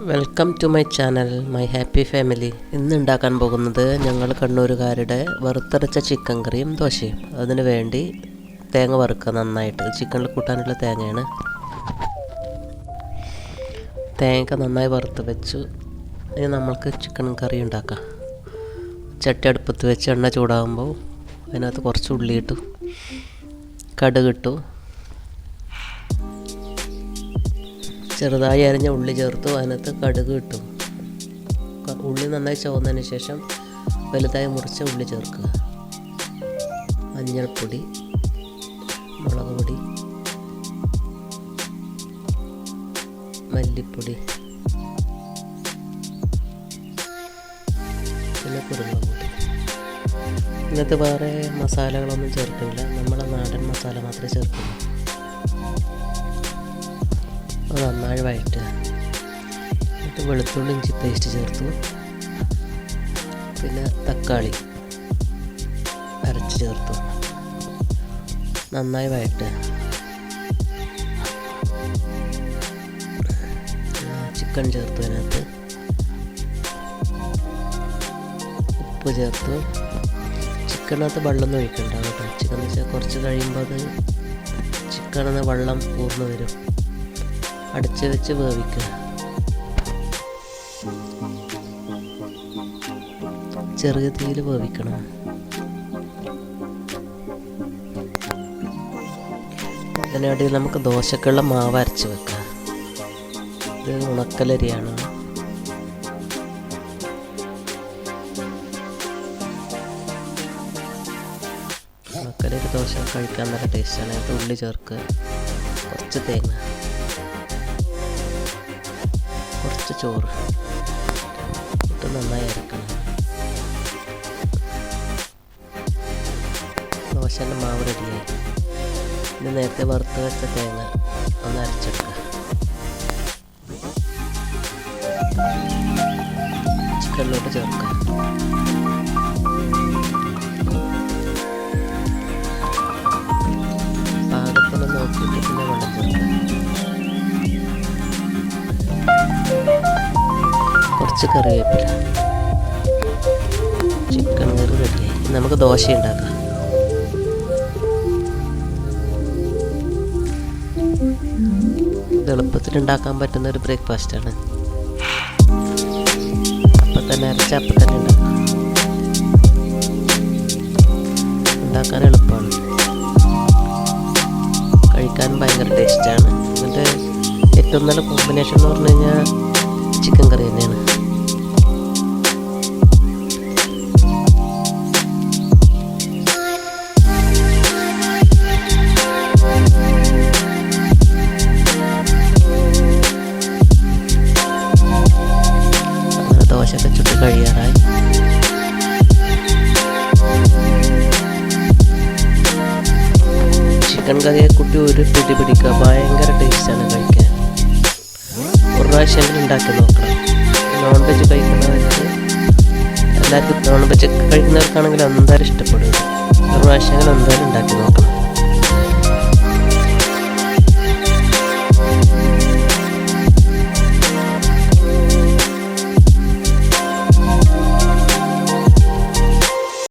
Welcome to my channel my happy family ഇന്ന് ഉണ്ടാക്കാൻ പോകുന്നത് ഞങ്ങൾ കണ്ണൂരുകാരുടെ വറുത്തരച്ച ചിക്കൻ കറിയും ദോശയും. അതിന് വേണ്ടി തേങ്ങ വറുക്കുക നന്നായിട്ട്. ചിക്കനിൽ കൂട്ടാനുള്ള തേങ്ങയാണ്. തേങ്ങ നന്നായി വറുത്ത് വെച്ചു. ഇനി നമ്മൾക്ക് ചിക്കൻ കറി ഉണ്ടാക്കാം. ചട്ടി അടുപ്പത്ത് വെച്ച് എണ്ണ ചൂടാകുമ്പോൾ അതിനകത്ത് കുറച്ച് ഉള്ളി ഇട്ടു കടുക് ചെറുതായി അരിഞ്ഞ ഉള്ളി ചേർത്തു. അതിനകത്ത് കടുക് ഇട്ടു. ഉള്ളി നന്നായി ചുവന്നതിന് ശേഷം വലുതായി മുറിച്ച ഉള്ളി ചേർക്കുക. മഞ്ഞൾപ്പൊടി മുളക് പൊടി മല്ലിപ്പൊടി പിന്നെ കുരുമുളക് ഇന്നത്തെ വേറെ മസാലകളൊന്നും ചേർക്കുന്നില്ല നമ്മളെ നാടൻ മസാല മാത്രമേ ചേർക്കുള്ളൂ. അത് നന്നായി വഴറ്റുക എന്നിട്ട് വെളുത്തുള്ളി ഇഞ്ചി പേസ്റ്റ് ചേർത്തു. പിന്നെ തക്കാളി അരച്ച് ചേർത്തു. നന്നായി വഴറ്റുക ചിക്കൻ ചേർത്തു അതിനകത്ത്. ഉപ്പ് ചേർത്തു. ചിക്കനകത്ത് വെള്ളം ഒഴിക്കണ്ട കേട്ടോ. ചിക്കൻ വെച്ചാൽ കുറച്ച് കഴിയുമ്പോൾ അത് ചിക്കനെന്ന് വെള്ളം പൂർന്നു വരും. അടച്ച് വെച്ച് വേവിക്കുക. ചെറിയ തീയിൽ വേവിക്കണം. അതിനിടയിൽ നമുക്ക് ദോശക്കുള്ള മാവ് അരച്ച് വെക്കാം. ഇത് ഉണക്കലരിയാണ്. ഉണക്കലരി ദോശ കഴിക്കാൻ നല്ല ടേസ്റ്റാണ് ഉള്ളി ചേർക്കുക. കുറച്ച് തേങ്ങ. കുറച്ച് ചോറ്. ഇട്ട് നന്നായി ഇറക്കണം ദോശന്റെ മാവ് റെഡിയായി. ഇത് നേരത്തെ വറുത്ത് വെച്ച തേങ്ങ ഒന്ന് അരച്ചെടുക്കുക ചിക്കനിലോട്ട് ചേർക്കുക കുറച്ച് കറിവേപ്പില. ചിക്കൻ കറി റെഡിയായി നമുക്ക് ദോശ ഉണ്ടാക്കാം. ഇത് ഉണ്ടാക്കാൻ പറ്റുന്ന ഒരു ബ്രേക്ക്ഫാസ്റ്റാണ് അപ്പം തന്നെ അരച്ച അപ്പം തന്നെ ഉണ്ടാക്കാം. ഉണ്ടാക്കാൻ എളുപ്പമാണ്. കഴിക്കാൻ ഭയങ്കര ടേസ്റ്റാണ് എന്നിട്ട് ഏറ്റവും നല്ല കോമ്പിനേഷൻ എന്ന് പറഞ്ഞു കഴിഞ്ഞാൽ ചിക്കൻ കറി തന്നെയാണ്. കഴിയാറായി. ചിക്കൻ കറിയെ കുട്ടി ഒരു പിടി പിടിക്കുക. ഭയങ്കര ടേസ്റ്റാണ് കഴിക്കാൻ. ഒരു പ്രാവശ്യം ഉണ്ടാക്കി നോക്കണം നോൺ വെജ് കഴിക്കുന്നവർക്ക് എല്ലാവർക്കും നോൺ വെജ് കഴിക്കുന്നവർക്കാണെങ്കിൽ എന്തായാലും ഇഷ്ടപ്പെടും. ഒരു പ്രാവശ്യങ്ങൾ എന്തായാലും ഉണ്ടാക്കി നോക്കണം